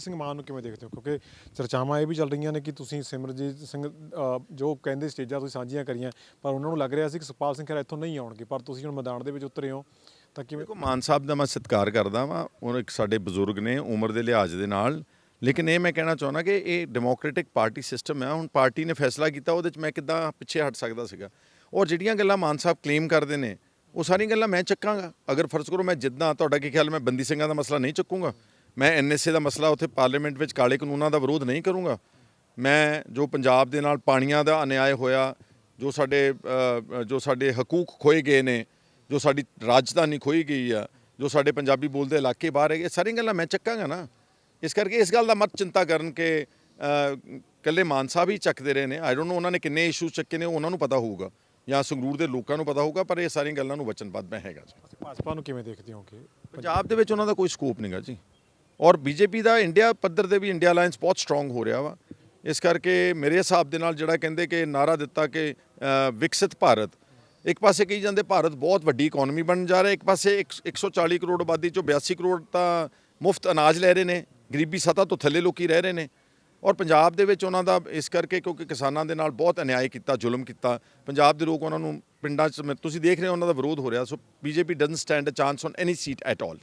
ਸਿਮਰਜੀਤ ਸਿੰਘ ਮਾਨ ਨੂੰ ਕਿਵੇਂ ਦੇਖਦੇ ਹੋ? ਕਿਉਂਕਿ ਚਰਚਾਵਾਂ ਇਹ ਵੀ ਚੱਲ ਰਹੀਆਂ ਨੇ ਕਿ ਤੁਸੀਂ ਸਿਮਰਜੀਤ ਸਿੰਘ ਅ, ਜੋ ਕਹਿੰਦੇ ਸਟੇਜਾਂ ਤੁਸੀਂ ਸਾਂਝੀਆਂ ਕਰੀਆਂ ਪਰ ਉਹਨਾਂ ਨੂੰ ਲੱਗ ਰਿਹਾ ਸੀ ਕਿ ਸੁਖਪਾਲ ਸਿੰਘ ਖਹਿਰਾ ਇੱਥੋਂ ਨਹੀਂ ਆਉਣਗੇ ਪਰ ਤੁਸੀਂ ਹੁਣ ਮੈਦਾਨ ਦੇ ਵਿੱਚ ਉਤਰੇ ਹੋ ਤਾਂ ਕਿਵੇਂ ਦੇਖੋ ਮਾਨ ਸਾਹਿਬ ਦਾ ਮੈਂ ਸਤਿਕਾਰ ਕਰਦਾ ਵਾਂ ਉਹ ਇੱਕ ਸਾਡੇ ਬਜ਼ੁਰਗ ਨੇ ਉਮਰ ਦੇ ਲਿਹਾਜ਼ ਦੇ ਨਾਲ। ਲੇਕਿਨ ਇਹ ਮੈਂ ਕਹਿਣਾ ਚਾਹੁੰਦਾ ਕਿ ਇਹ ਡੈਮੋਕ੍ਰੈਟਿਕ ਪਾਰਟੀ ਸਿਸਟਮ ਹੈ ਹੁਣ ਪਾਰਟੀ ਨੇ ਫੈਸਲਾ ਕੀਤਾ ਉਹਦੇ 'ਚ ਮੈਂ ਕਿੱਦਾਂ ਪਿੱਛੇ ਹਟ ਸਕਦਾ ਸੀਗਾ। ਔਰ ਜਿਹੜੀਆਂ ਗੱਲਾਂ ਮਾਨ ਸਾਹਿਬ ਕਲੇਮ ਕਰਦੇ ਨੇ ਉਹ ਸਾਰੀਆਂ ਗੱਲਾਂ ਮੈਂ ਚੱਕਾਂਗਾ। ਅਗਰ ਫਰਜ਼ ਕਰੋ ਮੈਂ ਜਿੱਦਾਂ ਤੁਹਾਡਾ ਕੀ ਖਿਆਲ ਮੈਂ ਬੰਦੀ ਸਿੰਘਾਂ ਦਾ ਮਸਲਾ ਨਹੀਂ ਚੱਕੂੰਗਾ। ਮੈਂ ਐਨਐਸਏ ਦਾ ਮਸਲਾ ਉੱਥੇ ਪਾਰਲੀਮੈਂਟ ਵਿੱਚ ਕਾਲੇ ਕਾਨੂੰਨਾਂ ਦਾ ਵਿਰੋਧ ਨਹੀਂ ਕਰੂੰਗਾ। ਮੈਂ ਜੋ ਪੰਜਾਬ ਦੇ ਨਾਲ ਪਾਣੀਆਂ ਦਾ ਅਨਿਆਏ ਹੋਇਆ ਜੋ ਸਾਡੇ ਜੋ ਸਾਡੇ ਹਕੂਕ ਖੋਏ ਗਏ ਨੇ ਜੋ ਸਾਡੀ ਰਾਜਧਾਨੀ ਖੋਈ ਗਈ ਆ ਜੋ ਸਾਡੇ ਪੰਜਾਬੀ ਬੋਲਦੇ ਇਲਾਕੇ ਬਾਹਰ ਹੈਗੇ ਸਾਰੀਆਂ ਗੱਲਾਂ ਮੈਂ ਚੱਕਾਂਗਾ ਨਾ। ਇਸ ਕਰਕੇ ਇਸ ਗੱਲ ਦਾ ਮਤ ਚਿੰਤਾ ਕਰਨ ਕਿ ਕੱਲੇ ਮਾਨ ਸਾਹਿਬ ਹੀ ਚੱਕਦੇ ਰਹੇ ਨੇ। ਆਈ ਡੋਨਟ ਨੋ ਉਹਨਾਂ ਨੇ ਕਿੰਨੇ ਇਸ਼ੂਜ਼ ਚੱਕੇ ਨੇ ਉਹ ਉਹਨਾਂ ਨੂੰ ਪਤਾ ਹੋਊਗਾ। ਜਾਂ ਸੰਗਰੂਰ ਦੇ ਲੋਕਾਂ ਨੂੰ ਪਤਾ ਹੋਊਗਾ ਪਰ ਇਹ ਸਾਰੀਆਂ ਗੱਲਾਂ ਨੂੰ ਵਚਨਬੱਧ ਮੈਂ ਹੈਗਾ ਜੀ। ਭਾਜਪਾ ਨੂੰ ਕਿਵੇਂ ਦੇਖਦੇ ਹੋ ਕਿ ਪੰਜਾਬ ਦੇ ਵਿੱਚ ਉਹਨਾਂ ਦਾ ਕੋਈ ਸਕੋਪ ਨਹੀਂਗਾ ਜੀ। ਔਰ ਬੀਜੇਪੀ ਦਾ ਇੰਡੀਆ ਪੱਧਰ 'ਤੇ ਵੀ ਇੰਡੀਆ ਅਲਾਈਅੰਸ ਬਹੁਤ ਸਟਰੋਂਗ ਹੋ ਰਿਹਾ ਵਾ। ਇਸ ਕਰਕੇ ਮੇਰੇ ਹਿਸਾਬ ਦੇ ਨਾਲ ਜਿਹੜਾ ਕਹਿੰਦੇ ਕਿ ਨਾਰਾ ਦਿੱਤਾ ਕਿ ਵਿਕਸਿਤ ਭਾਰਤ, ਇੱਕ ਪਾਸੇ ਕਹੀ ਜਾਂਦੇ ਭਾਰਤ ਬਹੁਤ ਵੱਡੀ ਇਕਨੋਮੀ ਬਣਨ ਜਾ ਰਿਹਾ, ਇੱਕ ਪਾਸੇ ਇੱਕ- 140 ਕਰੋੜ ਆਬਾਦੀ ਚੋਂ 82 ਕਰੋੜ ਤਾਂ ਮੁਫਤ ਅਨਾਜ ਲੈ ਰਹੇ ਨੇ, ਗਰੀਬੀ ਸਤਾ ਤੋਂ ਥੱਲੇ ਲੋਕੀ ਰਹਿ ਰਹੇ ਨੇ। ਔਰ ਪੰਜਾਬ ਦੇ ਵਿੱਚ ਉਹਨਾਂ ਦਾ ਇਸ ਕਰਕੇ ਕਿਉਂਕਿ ਕਿਸਾਨਾਂ ਦੇ ਨਾਲ ਬਹੁਤ ਅਨਿਆਏ ਕੀਤਾ, ਜ਼ੁਲਮ ਕੀਤਾ। ਪੰਜਾਬ ਦੇ ਲੋਕ ਉਹਨਾਂ ਨੂੰ ਪਿੰਡਾਂ 'ਚ, ਤੁਸੀਂ ਦੇਖ ਰਹੇ ਹੋ ਉਹਨਾਂ ਦਾ ਵਿਰੋਧ ਹੋ ਰਿਹਾ। So BJP doesn't stand a chance on any seat at all